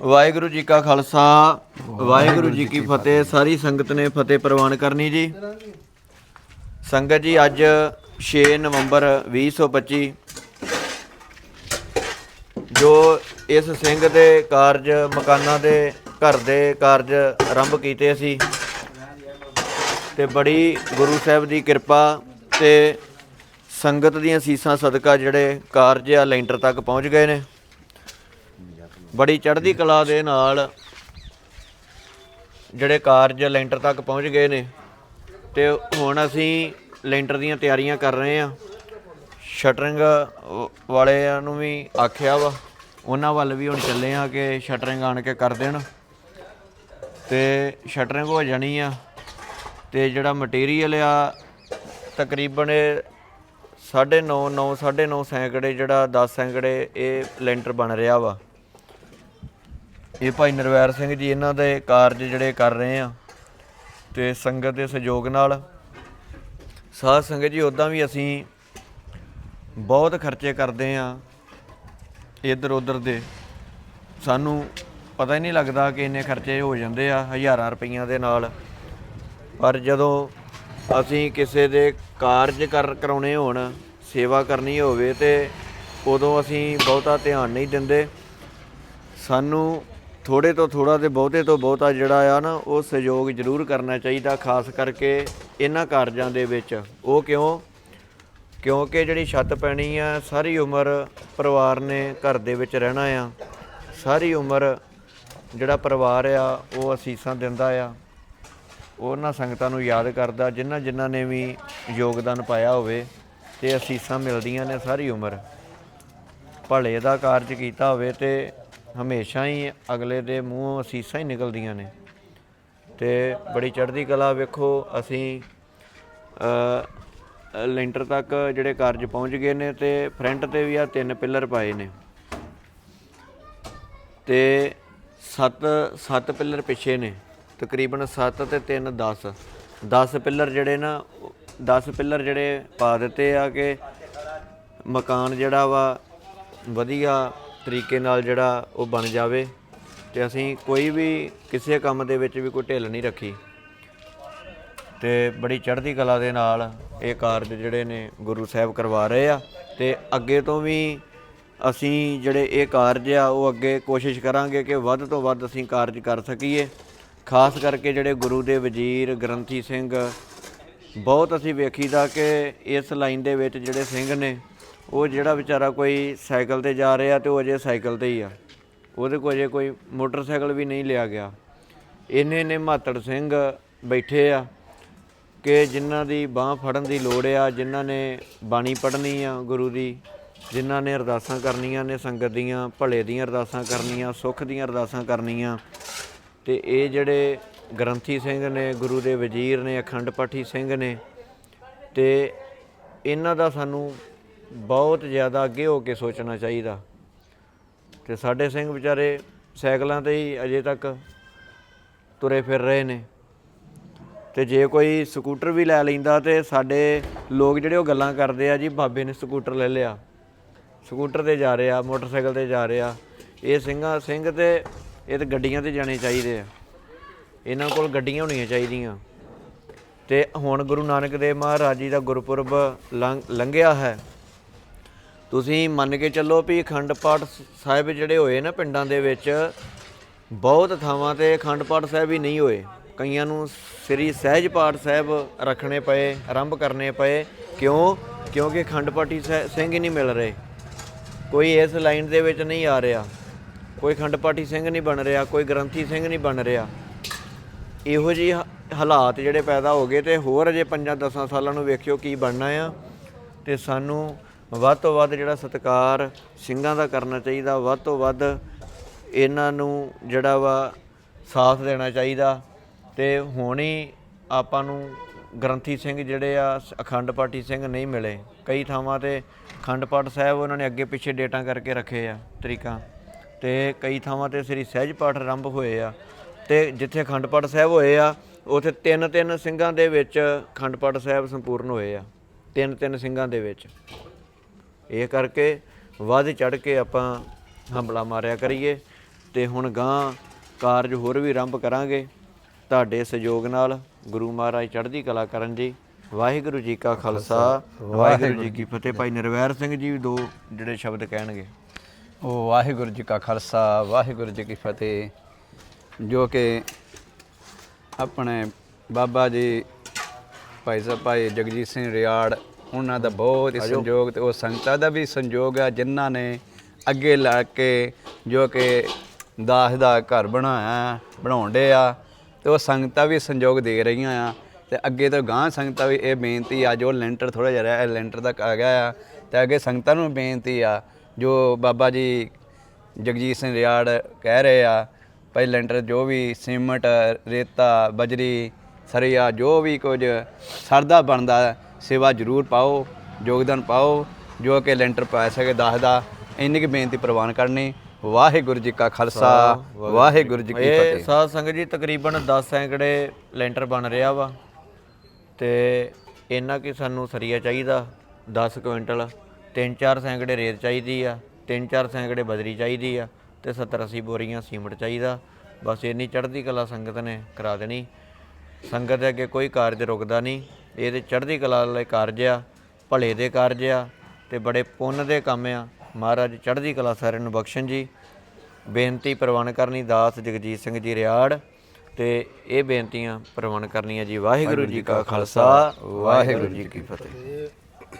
ਵਾਹਿਗੁਰੂ ਜੀ ਕਾ ਖਾਲਸਾ, ਵਾਹਿਗੁਰੂ ਜੀ ਕੀ ਫਤਿਹ। ਸਾਰੀ ਸੰਗਤ ਨੇ ਫਤਿਹ ਪ੍ਰਵਾਨ ਕਰਨੀ ਜੀ। ਸੰਗਤ ਜੀ, ਅੱਜ 6 ਨਵੰਬਰ 2025 ਜੋ ਇਸ ਸਿੰਘ ਦੇ ਕਾਰਜ, ਮਕਾਨਾਂ ਦੇ ਘਰ ਦੇ ਕਾਰਜ ਆਰੰਭ ਕੀਤੇ ਸੀ ਤੇ ਬੜੀ ਗੁਰੂ ਸਾਹਿਬ ਦੀ ਕਿਰਪਾ ਤੇ ਸੰਗਤ ਦੀਆਂ ਸੀਸਾਂ ਸਦਕਾ ਜਿਹੜੇ ਕਾਰਜ ਆ, ਲੈਂਟਰ ਤੱਕ ਪਹੁੰਚ ਗਏ ਨੇ। ਬੜੀ ਚੜ੍ਹਦੀ ਕਲਾ ਦੇ ਨਾਲ ਜਿਹੜੇ ਕਾਰਜ ਲੈਂਟਰ ਤੱਕ ਪਹੁੰਚ ਗਏ ਨੇ ਤੇ ਹੁਣ ਅਸੀਂ ਲੈਂਟਰ ਦੀਆਂ ਤਿਆਰੀਆਂ ਕਰ ਰਹੇ ਆ ਸ਼ਟਰਿੰਗ ਵਾਲਿਆਂ ਨੂੰ ਵੀ ਆਖਿਆ ਵਾ, ਉਹਨਾਂ ਵੱਲ ਵੀ ਹੁਣ ਚੱਲੇ ਆ ਕਿ ਸ਼ਟਰਿੰਗ ਆਣ ਕੇ ਕਰ ਦੇਣ। ਤੇ ਸ਼ਟਰਿੰਗ ਹੋ ਜਾਣੀ ਆ ਤੇ ਜਿਹੜਾ ਮਟੀਰੀਅਲ ਆ, ਤਕਰੀਬਨ 9.5 9 9.5 ਸੈਂਕੜੇ ਜਿਹੜਾ 10 ਸੈਂਕੜੇ ਇਹ ਲੈਂਟਰ ਬਣ ਰਿਹਾ ਵਾ। ਇਹ ਭਾਈ ਨਰਵੈਰ ਸਿੰਘ ਜੀ ਇਹਨਾਂ ਦੇ ਕਾਰਜ ਜਿਹੜੇ ਕਰ ਰਹੇ ਆ ਤੇ ਸੰਗਤ ਦੇ ਸਹਿਯੋਗ ਨਾਲ ਸਾਧ ਸੰਗਤ ਜੀ ਉਦਾਂ ਵੀ ਅਸੀਂ ਬਹੁਤ ਖਰਚੇ ਕਰਦੇ ਆ ਇੱਧਰ ਉੱਧਰ ਦੇ। ਸਾਨੂੰ ਪਤਾ ਹੀ ਨਹੀਂ ਲੱਗਦਾ ਕਿ ਇੰਨੇ ਖਰਚੇ ਹੋ ਜਾਂਦੇ ਆ, ਹਜ਼ਾਰਾਂ ਰੁਪਈਆਂ ਦੇ ਨਾਲ। ਪਰ ਜਦੋਂ ਅਸੀਂ ਕਿਸੇ ਦੇ ਕਾਰਜ ਕਰ, ਕਰਾਉਣੇ ਹੋਣ, ਸੇਵਾ ਕਰਨੀ ਹੋਵੇ ਤੇ ਉਦੋਂ ਅਸੀਂ ਬਹੁਤਾ ਧਿਆਨ ਨਹੀਂ ਦਿੰਦੇ। ਸਾਨੂੰ ਥੋੜੇ ਤੋਂ ਥੋੜਾ ਤੇ ਬਹੁਤੇ ਤੋਂ ਬਹੁਤਾ ਜਿਹੜਾ ਆ ਨਾ, ਉਹ ਸਹਿਯੋਗ ਜ਼ਰੂਰ ਕਰਨਾ ਚਾਹੀਦਾ, ਖਾਸ ਕਰਕੇ ਇਹਨਾਂ ਕਾਰਜਾਂ ਦੇ ਵਿੱਚ। ਉਹ ਕਿਉਂ? ਕਿਉਂਕਿ ਜਿਹੜੀ ਛੱਤ ਪੈਣੀ ਆ, ਸਾਰੀ ਉਮਰ ਪਰਿਵਾਰ ਨੇ ਘਰ ਦੇ ਵਿੱਚ ਰਹਿਣਾ ਆ। ਸਾਰੀ ਉਮਰ ਜਿਹੜਾ ਪਰਿਵਾਰ ਆ, ਉਹ ਅਸੀਸਾਂ ਦਿੰਦਾ ਆ। ਉਹਨਾਂ ਸੰਗਤਾਂ ਨੂੰ ਯਾਦ ਕਰਦਾ, ਜਿਨ੍ਹਾਂ ਜਿਨ੍ਹਾਂ ਨੇ ਵੀ ਯੋਗਦਾਨ ਪਾਇਆ ਹੋਵੇ, ਤੇ ਅਸੀਸਾਂ ਮਿਲਦੀਆਂ ਨੇ ਸਾਰੀ ਉਮਰ। ਭਲੇ ਦਾ ਕਾਰਜ ਕੀਤਾ ਹੋਵੇ ਤੇ ਹਮੇਸ਼ਾ ਹੀ ਅਗਲੇ ਦੇ ਮੂੰਹੋਂ ਅਸੀਸਾਂ ਹੀ ਨਿਕਲਦੀਆਂ ਨੇ। ਤੇ ਬੜੀ ਚੜ੍ਹਦੀ ਕਲਾ ਵੇਖੋ ਅਸੀਂ ਅ, ਲੈਂਟਰ ਤੱਕ ਜਿਹੜੇ ਕਾਰਜ ਪਹੁੰਚ ਗਏ ਨੇ ਤੇ ਫਰੰਟ ਤੇ ਵੀ ਆ ਤਿੰਨ ਪਿੱਲਰ ਪਾਏ ਨੇ। ਤੇ ਸੱਤ ਸੱਤ ਪਿੱਲਰ ਪਿੱਛੇ ਨੇ ਤਕਰੀਬਨ 7 ਤੇ 3 10 10 ਪਿੱਲਰ ਜਿਹੜੇ ਨਾ 10 ਪਿੱਲਰ ਜਿਹੜੇ ਪਾ ਦਿੱਤੇ ਆ ਕਿ ਮਕਾਨ ਜਿਹੜਾ ਵਾ ਵਧੀਆ ਤਰੀਕੇ ਨਾਲ ਜਿਹੜਾ ਉਹ ਬਣ ਜਾਵੇ ਤੇ ਅਸੀਂ ਕੋਈ ਵੀ ਕਿਸੇ ਕੰਮ ਦੇ ਵਿੱਚ ਵੀ ਕੋਈ ਢਿੱਲ ਨਹੀਂ ਰੱਖੀ। ਤੇ ਬੜੀ ਚੜ੍ਹਦੀ ਕਲਾ ਦੇ ਨਾਲ ਇਹ ਕਾਰਜ ਜਿਹੜੇ ਨੇ ਗੁਰੂ ਸਾਹਿਬ ਕਰਵਾ ਰਹੇ ਆ ਤੇ ਅੱਗੇ ਤੋਂ ਵੀ ਅਸੀਂ ਜਿਹੜੇ ਇਹ ਕਾਰਜ ਆ, ਉਹ ਅੱਗੇ ਕੋਸ਼ਿਸ਼ ਕਰਾਂਗੇ ਕਿ ਵੱਧ ਤੋਂ ਵੱਧ ਅਸੀਂ ਕਾਰਜ ਕਰ ਸਕੀਏ। ਖਾਸ ਕਰਕੇ ਜਿਹੜੇ ਗੁਰੂ ਦੇ ਵਜ਼ੀਰ ਗ੍ਰੰਥੀ ਸਿੰਘ, ਬਹੁਤ ਅਸੀਂ ਵੇਖੀਦਾ ਕਿ ਇਸ ਲਾਈਨ ਦੇ ਵਿੱਚ ਜਿਹੜੇ ਸਿੰਘ ਨੇ ਉਹ ਜਿਹੜਾ ਵਿਚਾਰਾ ਕੋਈ ਸਾਈਕਲ ਤੇ ਜਾ ਰਿਹਾ ਤੇ ਉਹ ਅਜੇ ਸਾਈਕਲ ਤੇ ਹੀ ਆ। ਉਹਦੇ ਕੋਲ ਅਜੇ ਕੋਈ ਮੋਟਰਸਾਈਕਲ ਵੀ ਨਹੀਂ ਲਿਆ ਗਿਆ। ਇੰਨੇ ਨੇ ਮਾਤੜ ਸਿੰਘ ਬੈਠੇ ਆ ਕਿ ਜਿਨ੍ਹਾਂ ਦੀ ਬਾਹ ਫੜਨ ਦੀ ਲੋੜ ਆ, ਜਿਨ੍ਹਾਂ ਨੇ ਬਾਣੀ ਪੜ੍ਹਨੀ ਆ ਗੁਰੂ ਦੀ, ਜਿਨ੍ਹਾਂ ਨੇ ਅਰਦਾਸਾਂ ਕਰਨੀਆਂ ਨੇ ਸੰਗਤ ਦੀਆਂ, ਭਲੇ ਦੀਆਂ ਅਰਦਾਸਾਂ ਕਰਨੀਆਂ, ਸੁੱਖ ਦੀਆਂ ਅਰਦਾਸਾਂ ਕਰਨੀਆਂ। ਤੇ ਇਹ ਜਿਹੜੇ ਗ੍ਰੰਥੀ ਸਿੰਘ ਨੇ, ਗੁਰੂ ਦੇ ਵਜ਼ੀਰ ਨੇ, ਅਖੰਡ ਪਾਠੀ ਸਿੰਘ ਨੇ, ਤੇ ਇਹਨਾਂ ਦਾ ਸਾਨੂੰ ਬਹੁਤ ਜ਼ਿਆਦਾ ਅੱਗੇ ਹੋ ਕੇ ਸੋਚਣਾ ਚਾਹੀਦਾ। ਤੇ ਸਾਡੇ ਸਿੰਘ ਵਿਚਾਰੇ ਸਾਈਕਲਾਂ ਤੇ ਹੀ ਅਜੇ ਤੱਕ ਤੁਰੇ ਫਿਰ ਰਹੇ ਨੇ। ਤੇ ਜੇ ਕੋਈ ਸਕੂਟਰ ਵੀ ਲੈ ਲੈਂਦਾ ਤੇ ਸਾਡੇ ਲੋਕ ਜਿਹੜੇ ਉਹ ਗੱਲਾਂ ਕਰਦੇ ਆ, ਜੀ ਬਾਬੇ ਨੇ ਸਕੂਟਰ ਲੈ ਲਿਆ। ਸਕੂਟਰ ਤੇ ਜਾ ਰਿਹਾ, ਮੋਟਰਸਾਈਕਲ ਤੇ ਜਾ ਰਿਹਾ। ਇਹ ਸਿੰਘਾਂ, ਸਿੰਘ ਤੇ ਇਹ ਤੇ ਗੱਡੀਆਂ ਤੇ ਜਾਣੇ ਚਾਹੀਦੇ ਆ। ਇਹਨਾਂ ਕੋਲ ਗੱਡੀਆਂ ਹੋਣੀਆਂ ਚਾਹੀਦੀਆਂ। ਤੇ ਹੁਣ ਗੁਰੂ ਨਾਨਕ ਦੇਵ ਮਹਾਰਾਜ ਜੀ ਦਾ ਗੁਰਪੁਰਬ ਲੰਘ- ਲੰਘਿਆ ਹੈ। ਤੁਸੀਂ ਮੰਨ ਕੇ ਚੱਲੋ ਵੀ ਅਖੰਡ ਪਾਠ ਸਾਹਿਬ ਜਿਹੜੇ ਹੋਏ ਨਾ ਪਿੰਡਾਂ ਦੇ ਵਿੱਚ, ਬਹੁਤ ਥਾਵਾਂ ਤੇ ਅਖੰਡ ਪਾਠ ਸਾਹਿਬ ਹੀ ਨਹੀਂ ਹੋਏ। ਕਈਆਂ ਨੂੰ ਸ੍ਰੀ ਸਹਿਜ ਪਾਠ ਸਾਹਿਬ ਰੱਖਣੇ ਪਏ, ਆਰੰਭ ਕਰਨੇ ਪਏ। ਕਿਉਂ? ਕਿਉਂਕਿ ਅਖੰਡ ਪਾਠੀ ਸਹਿ- ਸਿੰਘ ਹੀ ਨਹੀਂ ਮਿਲ ਰਹੇ। ਕੋਈ ਇਸ ਲਾਈਨ ਦੇ ਵਿੱਚ ਨਹੀਂ ਆ ਰਿਹਾ। ਕੋਈ ਅਖੰਡ ਪਾਠੀ ਸਿੰਘ ਨਹੀਂ ਬਣ ਰਿਹਾ, ਕੋਈ ਗ੍ਰੰਥੀ ਸਿੰਘ ਨਹੀਂ ਬਣ ਰਿਹਾ। ਇਹੋ ਜਿਹੇ ਹ- ਹਾਲਾਤ ਜਿਹੜੇ ਪੈਦਾ ਹੋ ਗਏ ਤੇ ਹੋਰ ਅਜੇ 5-10 ਸਾਲਾਂ ਨੂੰ ਵੇਖਿਓ ਕੀ ਬਣਨਾ ਆ। ਤੇ ਸਾਨੂੰ ਵੱਧ ਤੋਂ ਵੱਧ ਜਿਹੜਾ ਸਤਿਕਾਰ ਸਿੰਘਾਂ ਦਾ ਕਰਨਾ ਚਾਹੀਦਾ, ਵੱਧ ਤੋਂ ਵੱਧ ਇਹਨਾਂ ਨੂੰ ਜਿਹੜਾ ਵਾ ਸਾਥ ਦੇਣਾ ਚਾਹੀਦਾ ਤੇ ਹੁਣ ਹੀ ਆਪਾਂ ਨੂੰ ਗ੍ਰੰਥੀ ਸਿੰਘ ਜਿਹੜੇ ਆ, ਸ- ਅਖੰਡ ਪਾਠੀ ਸਿੰਘ ਨਹੀਂ ਮਿਲੇ। ਕਈ ਥਾਵਾਂ ਤੇ ਅਖੰਡ ਪਾਠ ਸਾਹਿਬ ਉਹਨਾਂ ਨੇ ਅੱਗੇ ਪਿੱਛੇ ਡੇਟਾਂ ਕਰਕੇ ਰੱਖੇ ਆ, ਤਰੀਕਾਂ। ਤੇ ਕਈ ਥਾਵਾਂ ਤੇ ਸ੍ਰੀ ਸਹਿਜ ਪਾਠ ਆਰੰਭ ਹੋਏ ਆ ਤੇ ਜਿੱਥੇ ਅਖੰਡ ਪਾਠ ਸਾਹਿਬ ਹੋਏ ਆ, ਉਥੇ ਤਿੰਨ ਤਿੰਨ ਸਿੰਘਾਂ ਦੇ ਵਿੱਚ ਅਖੰਡ ਪਾਠ ਸਾਹਿਬ ਸੰਪੂਰਨ ਹੋਏ ਆ। ਤਿੰਨ ਤਿੰਨ ਸਿੰਘਾਂ ਦੇ ਵਿੱਚ। ਇਹ ਕਰਕੇ ਵੱਧ ਚੜ ਕੇ ਆਪਾਂ ਹਮਲਾ ਮਾਰਿਆ ਕਰੀਏ ਤੇ ਹੁਣ ਗਾਂ ਕਾਰਜ ਹੋਰ ਵੀ ਆਰੰਭ ਕਰਾਂਗੇ। ਤੁਹਾਡੇ ਸਹਿਯੋਗ ਨਾਲ ਗੁਰੂ ਮਹਾਰਾਜ ਚੜ੍ਹਦੀ ਕਲਾ ਕਰਨ ਜੀ। ਵਾਹਿਗੁਰੂ ਜੀ ਕਾ ਖਾਲਸਾ, ਵਾਹਿਗੁਰੂ ਜੀ ਕੀ ਫਤਿਹ। ਭਾਈ ਨਿਰਵੈਰ ਸਿੰਘ ਜੀ ਦੋ ਜਿਹੜੇ ਸ਼ਬਦ ਕਹਿਣਗੇ। ਉਹ ਵਾਹਿਗੁਰੂ ਜੀ ਕਾ ਖਾਲਸਾ, ਵਾਹਿਗੁਰੂ ਜੀ ਕੀ ਫਤਿਹ। ਜੋ ਕਿ ਆਪਣੇ ਬਾਬਾ ਜੀ, ਭਾਈ ਸਾਹਿਬ, ਭਾਈ ਜਗਜੀਤ ਸਿੰਘ ਰਿਆੜ ਉਹਨਾਂ ਦਾ ਬਹੁਤ ਹੀ ਸੰਯੋਗ ਤੇ ਉਹ ਸੰਗਤਾਂ ਦਾ ਵੀ ਸੰਯੋਗ ਹੈ ਜਿਨ੍ਹਾਂ ਨੇ ਅੱਗੇ ਲਾ ਕੇ ਜੋ ਕਿ ਦਾਸ ਦਾ ਘਰ ਬਣਾਇਆ ਬਣਾਉਣ ਡੇ ਆ ਤੇ ਉਹ ਸੰਗਤਾਂ ਵੀ ਸੰਯੋਗ ਦੇ ਰਹੀਆਂ ਆ। ਤੇ ਅੱਗੇ ਤੋਂ ਗਾਂ ਸੰਗਤਾਂ ਵੀ ਇਹ ਬੇਨਤੀ ਆ ਜੋ ਲੈਂਟਰ ਥੋੜਾ ਜਿਹਾ ਰਿਹਾ ਲੈਂਟਰ ਤੱਕ ਆ ਗਿਆ ਆ ਤੇ ਅੱਗੇ ਸੰਗਤਾਂ ਨੂੰ ਬੇਨਤੀ ਆ ਜੋ ਬਾਬਾ ਜੀ ਜਗਜੀਤ ਸਿੰਘ ਰਿਆੜ ਕਹਿ ਰਹੇ ਆ ਭਾਈ ਲੈਂਟਰ ਜੋ ਵੀ ਸੀਮਟ ਰੇਤਾ ਬਜਰੀ ਸਰੀਆ ਜੋ ਵੀ ਕੁਝ ਸਰਦਾ ਬਣਦਾ ਸੇਵਾ ਜ਼ਰੂਰ ਪਾਓ ਯੋਗਦਾਨ ਪਾਓ ਜੋ ਕਿ ਲੈਂਟਰ ਪਾ ਸਕੇ ਦੱਸਦਾ ਇੰਨੀ ਕੁ ਬੇਨਤੀ ਪ੍ਰਵਾਨ ਕਰਨੀ। ਵਾਹਿਗੁਰੂ ਜੀ ਕਾ ਖਾਲਸਾ ਵਾਹਿਗੁਰੂ ਜੀ ਕੀ ਇਹ ਫਤਿਹ। ਸਾਧ ਸੰਗਤ ਜੀ ਤਕਰੀਬਨ 10 ਸੈਂਕੜੇ ਲੈਂਟਰ ਬਣ ਰਿਹਾ ਵਾ। ਤੇ ਇੰਨਾ ਕਿ ਸਾਨੂੰ ਸਰੀਆ ਚਾਹੀਦਾ 10 ਕੁਇੰਟਲ। 3-4 ਸੈਂਕੜੇ ਰੇਤ ਚਾਹੀਦੀ ਆ 3-4 ਸੈਂਕੜੇ ਬਜਰੀ ਚਾਹੀਦੀ ਆ ਤੇ 70-80 ਬੋਰੀਆਂ ਸੀਮਟ ਚਾਹੀਦਾ। ਬਸ ਇੰਨੀ ਚੜ੍ਹਦੀ ਕਲਾ ਸੰਗਤ ਨੇ ਕਰਾ ਦੇਣੀ। ਸੰਗਤ ਦੇ ਅੱਗੇ ਕੋਈ ਕਾਰਜ ਰੁਕਦਾ ਨਹੀਂ। ਇਹ ਤੇ ਚੜ੍ਹਦੀ ਕਲਾ ਵਾਲੇ ਕਾਰਜ ਆ, ਭਲੇ ਦੇ ਕਾਰਜ ਆ ਤੇ ਬੜੇ ਪੁੰਨ ਦੇ ਕੰਮ ਆ। ਮਹਾਰਾਜ ਚੜ੍ਹਦੀ ਕਲਾ ਸਾਰਿਆਂ ਨੂੰ ਬਖਸ਼ਣ ਜੀ। ਬੇਨਤੀ ਪ੍ਰਵਾਨ ਕਰਨੀ ਦਾਸ ਜਗਜੀਤ ਸਿੰਘ ਜੀ ਰਿਆੜ ਤੇ ਇਹ ਬੇਨਤੀਆਂ ਪ੍ਰਵਾਨ ਕਰਨੀਆਂ ਜੀ। ਵਾਹਿਗੁਰੂ ਜੀ ਕਾ ਖਾਲਸਾ, ਵਾਹਿਗੁਰੂ ਜੀ ਕੀ ਫਤਿਹ।